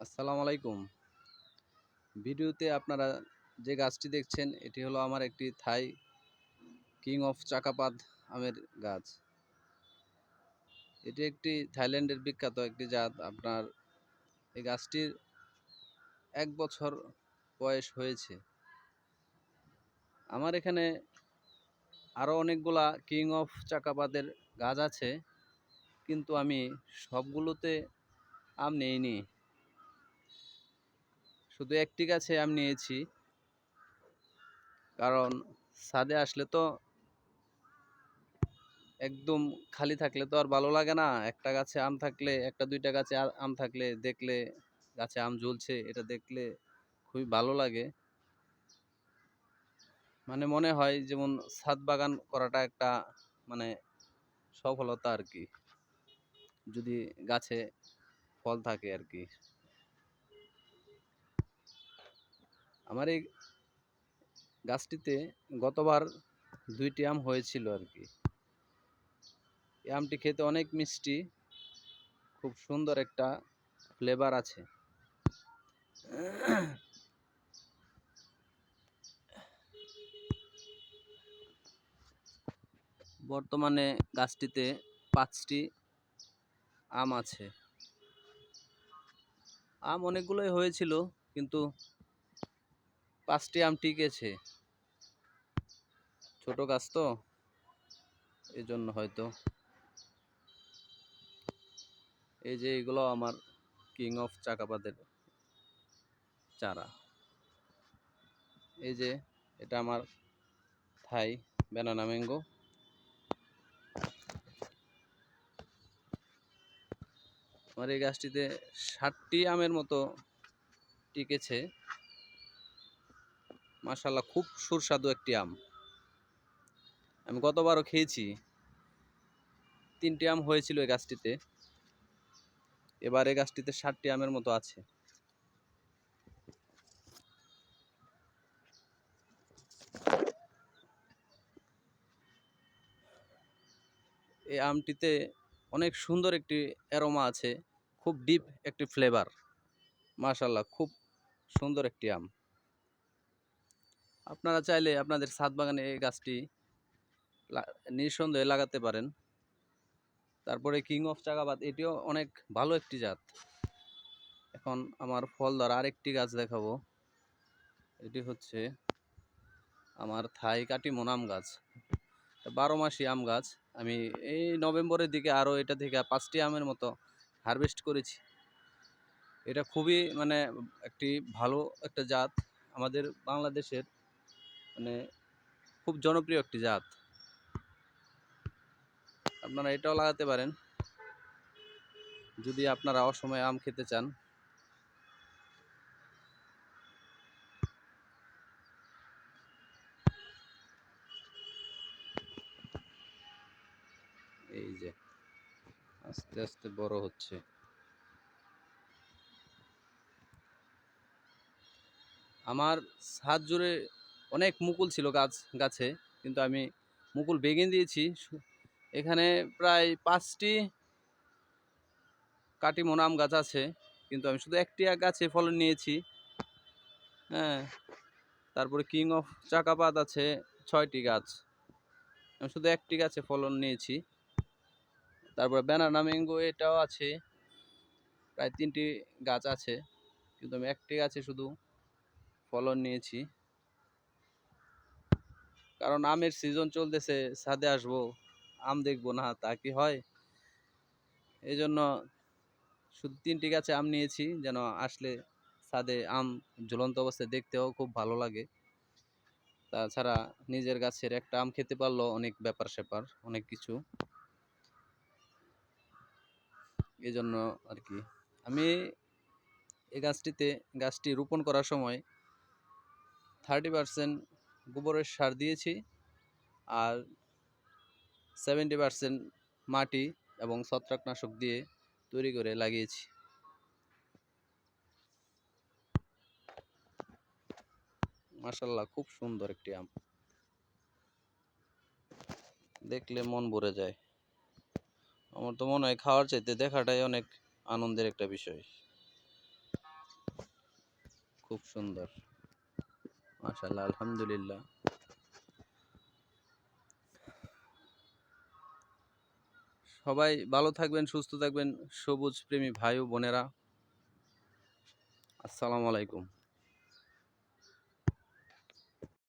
আসসালামু আলাইকুম। ভিডিওতে আপনারা যে গাছটি দেখছেন, এটি হলো আমার একটি থাই কিং অফ চাকাপাত আমের গাছ। এটি একটি থাইল্যান্ডের বিখ্যাত একটি জাত। আপনার এই গাছটির এক বছর বয়স হয়েছে। আমার এখানে আরও অনেকগুলা কিং অফ চাকাপাতের গাছ আছে, কিন্তু আমি সবগুলোতে আম নেইনি। শুধু একটি গাছে আম নিয়েছি। কারণ ছাদে আসলে তো একদম খালি থাকলে তো আর ভালো লাগে না। একটা গাছে আম থাকলে, একটা দুইটা গাছে আম থাকলে দেখলে, গাছে আম ঝুলছে এটা দেখলে খুবই ভালো লাগে। মানে মনে হয় যেমন ছাদ বাগান করাটা একটা মানে সফলতা আর কি। যদি গাছে ফল থাকে আর কি। আমার এই গাছটিতে গতবার দুইটি আম হয়েছিল আর কি। এই আমটি খেতে অনেক মিষ্টি, খুব সুন্দর একটা ফ্লেভার আছে। বর্তমানে গাছটিতে পাঁচটি আম আছে। আম অনেকগুলোই হয়েছিল, কিন্তু পাঁচটি আম টিকেছে ছোট গাছ তো। এই জন্য হয়তো। এই যে এগুলো আমার কিং অফ চাকাপাতের চারা। এই যে এটা আমার থাই ব্যানানা ম্যাঙ্গো আমার এই গাছটিতে ষাটটি আমের মতো টিকেছে। মাশাল্লাহ খুব সুস্বাদু একটি আম। আমি গতবারও খেয়েছি। তিনটি আম হয়েছিল এই গাছটিতে। এবার এই গাছটিতে ষাটটি আমের মতো আছে। এই আমটিতে অনেক সুন্দর একটি অ্যারোমা আছে। খুব ডিপ একটি ফ্লেভার। মাশাল্লাহ খুব সুন্দর একটি আম। আপনারা চাইলে আপনাদের ছাদ বাগানে এই গাছটি নিঃসন্দেহে লাগাতে পারেন। তারপরে কিং অফ চাকাবাদ এটিও অনেক ভালো একটি জাত। এখন আমার ফল ধরা আরেকটি গাছ দেখাবো। এটি হচ্ছে আমার থাই কাটিমন আম গাছ। বারো মাসি আম গাছ। আমি এই নভেম্বরের দিকে আরও এটা থেকে পাঁচটি আমের মতো হারভেস্ট করেছি। এটা খুবই মানে একটি ভালো একটা জাত। আমাদের বাংলাদেশের মানে খুব জনপ্রিয় একটি জাত। আপনারা এটাও লাগাতে পারেন। যদি আপনারা অসময়ে আম খেতে চান। এই যে, আস্তে আস্তে বড় হচ্ছে। আমার ছাদ জুড়ে অনেক মুকুল ছিল গাছ, গাছে। কিন্তু আমি মুকুল বেগে দিয়েছি। এখানে প্রায় পাঁচটি কাটিমোন আম গাছ আছে। কিন্তু আমি শুধু একটি এক গাছে ফলন নিয়েছি। হ্যাঁ তারপরে কিং অফ চাকাপাত আছে ছয়টি গাছ। আমি শুধু একটি গাছে ফলন নিয়েছি। তারপরে ব্যানানা ম্যাঙ্গো এটাও আছে। প্রায় তিনটি গাছ আছে। কিন্তু আমি একটি গাছে শুধু ফলন নিয়েছি। কারণ আমের সিজন চলতেছে, ছাদে আসব, আম দেখব না, তা কি হয়? এই জন্য শুধু তিনটি গাছে আম নিয়েছি, যেন আসলে ছাদে আম ঝুলন্ত অবস্থায় দেখতেও খুব ভালো লাগে। তাছাড়া নিজের গাছের একটা আম খেতে পারল, অনেক ব্যাপার স্যাপার, অনেক কিছু। এই জন্য আর কি। আমি এই গাছটিতে, গাছটি রোপণ করার সময় থার্টি পারসেন্ট গোবরের সার দিয়েছি আর সেভেন্টি পারসেন্ট মাটি এবং ছত্রাকনাশক দিয়ে তৈরি করে লাগিয়েছি। মাশাল্লাহ খুব সুন্দর একটি আম। দেখলে মন ভরে যায়। আমার তো মনে হয় খাওয়ার চাইতে দেখাটাই অনেক আনন্দের একটা বিষয়। খুব সুন্দর। মাশাল্লাহ আলহামদুলিল্লাহ। সবাই ভালো থাকবেন সুস্থ থাকবেন। সবুজ প্রেমী ভাই ও বোনেরা। আসসালামু আলাইকুম।